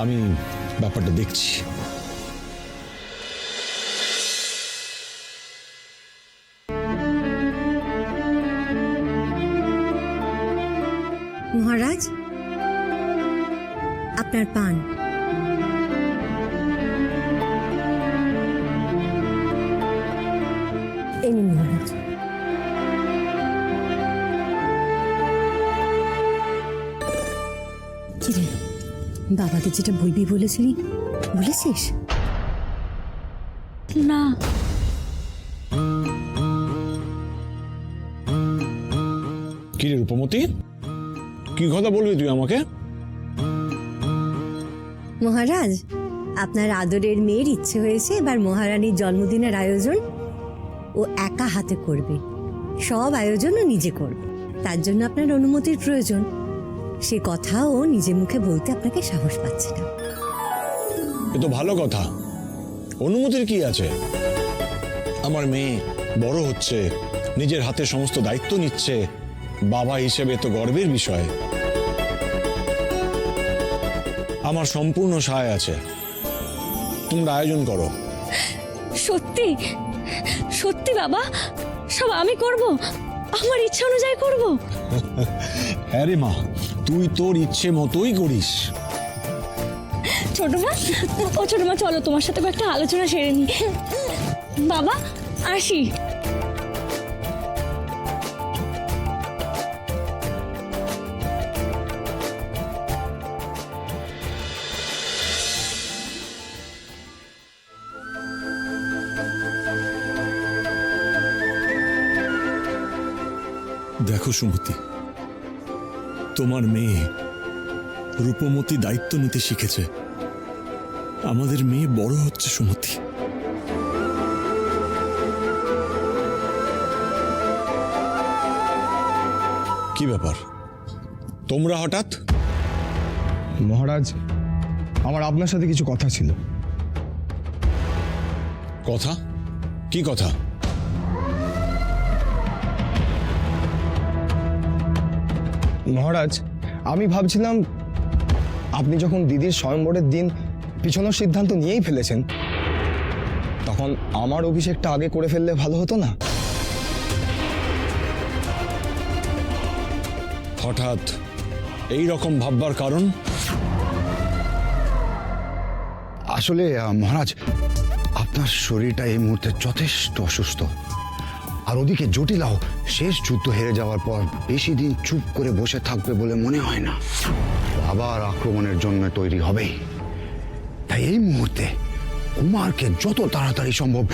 আমি ব্যাপারটা দেখছি। মহারাজ আপনার পান। বাবাকে যেটা বলবি বলেছিলি বলেছিস? না। কি রে রূপমতি? কি কথা বলবি তুই আমাকে? মহারাজ আপনার আদরের মেয়ের ইচ্ছে হয়েছে এবার মহারানীর জন্মদিনের আয়োজন ও একা হাতে করবে। সব আয়োজনও নিজে করবে। তার জন্য আপনার অনুমতির প্রয়োজন। সে কথা ও নিজে মুখে বলতে আপনাকে সাহস পাচ্ছে না। এ তো ভালো কথা। অনুমতির কি আছে? আমার মেয়ে বড় হচ্ছে নিজের হাতে সমস্ত দায়িত্ব নিচ্ছে বাবা হিসেবে তো গর্বের বিষয়। আমার সম্পূর্ণ সহায় আছে। তোমরা আয়োজন করো। সত্যি? সত্যি বাবা? সব আমি করব? আমার ইচ্ছা অনুযায়ী করব? হ্যাঁ রে মা। তুই তোর ইচ্ছে মতোই করিস। ছোট মা ও ছোট মা চলো তোমার সাথে একটা আলোচনা সেরে নি বাবা আসি। দেখো সুমতি তোমার মেয়ে রূপমতি দায়িত্ব নিতে শিখেছে। আমাদের মেয়ে বড় হচ্ছে সুমতি। কি ব্যাপার? তোমরা হঠাৎ? মহারাজ আমার আপনার সাথে কিছু কথা ছিল। কথা? কি কথা? মহারাজ আমি ভাবছিলাম আপনি যখন দিদির স্বয়ংবরের দিন পিছনের সিদ্ধান্ত নিয়েই ফেলেছেন তখন আমার অভিষেকটা আগে করে ফেললে ভালো হতো না? হঠাৎ এই রকম ভাববার কারণ? আসলে মহারাজ আপনার শরীরটা এই মুহূর্তে যথেষ্ট অসুস্থ। আর ওদিকে জটিলাও। শেষ যুদ্ধ হেরে যাওয়ার পর বেশি দিন চুপ করে বসে থাকবে বলে মনে হয় না। আবার আক্রমণের জন্য তৈরি হবেই। তাই এই মুহূর্তে কুমারকে যত তাড়াতাড়ি সম্ভব